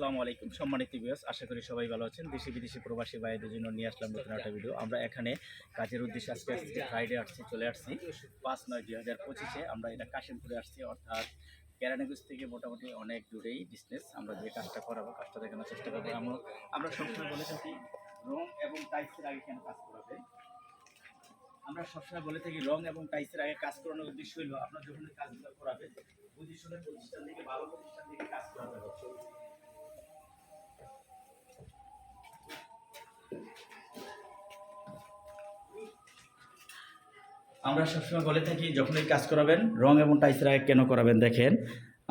আসসালামু আলাইকুম। সম্মানিত ভিউয়ার্স, আশা করি সবাই ভালো আছেন। দেশি বিদেশি প্রবাসী ভাইদের জন্য নিয়ে আসলাম নতুন একটা ভিডিও আমরা এখানে কাজের উদ্দেশ্যে আজকে আজকে ফ্রাইডে আসছি, চলে আসছি পাঁচ নয় দুই হাজার পঁচিশে। আমরা এটা কাশিমপুরে আসছি, অর্থাৎ কেরানীগঞ্জ থেকে মোটামুটি অনেক দূরেই ডিস্টেন্স আমরা যে কাজটা করাবো, কাজটা দেখানোর চেষ্টা করব। আমরা আমরা সবসময় বলে থাকি, রং এবং টাইপসের আগে কেন কাজ করাবে আমরা সবসময় বলে থাকি, রং এবং টাইসের আগে কাজ করানোর উদ্দেশ্য হলো আপনার যখন কাজগুলো পজিশনের প্রতিষ্ঠান থেকে, ভালো প্রতিষ্ঠান থেকে আমরা সবসময় বলে থাকি যখন এই কাজ করাবেন রং এবং টাইসরা কেন করাবেন দেখেন।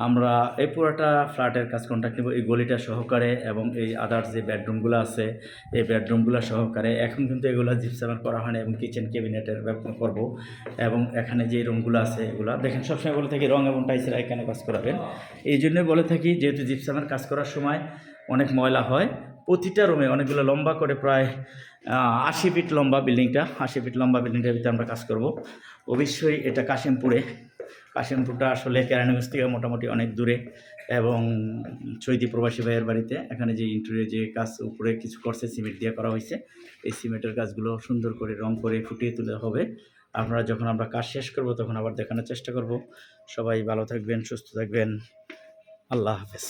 আমরা এই পুরোটা ফ্ল্যাটের কাজ কন্ট্রাক্ট নেব, এই গলিটা সহকারে এবং এই আদার্স যে বেডরুমগুলো আছে, এই বেডরুমগুলো সহকারে। এখন কিন্তু এগুলো জিপসামার করা হয় না এবং কিচেন ক্যাবিনেটের করব এবং এখানে যে রুমগুলো আছে এগুলো। দেখেন, সবসময় বলে থাকি রং এবং টাইসের এখানে কাজ করাবেন। এই জন্যই বলে থাকি, যেহেতু জিপসামের কাজ করার সময় অনেক ময়লা হয়, প্রতিটা রুমে অনেকগুলো লম্বা করে প্রায় আশি ফিট লম্বা বিল্ডিংটা আশি ফিট লম্বা বিল্ডিংটার ভিতরে আমরা কাজ করব। অবশ্যই এটা কাশিমপুরে কাশিমপুরটা আসলে কেরানীগঞ্জ থেকে মোটামুটি অনেক দূরে এবং চৈতি প্রবাসী ভাইয়ের বাড়িতে এখানে যে ইন্টারিয়র যে কাজ, উপরে কিছু করছে সিমেন্ট দিয়ে করা হয়েছে। এই সিমেন্টের কাজগুলো সুন্দর করে, রং করে ফুটিয়ে তুলে হবে। আপনারা যখন আমরা কাজ শেষ করব, তখন আবার দেখানোর চেষ্টা করব। সবাই ভালো থাকবেন, সুস্থ থাকবেন। আল্লাহ হাফেজ।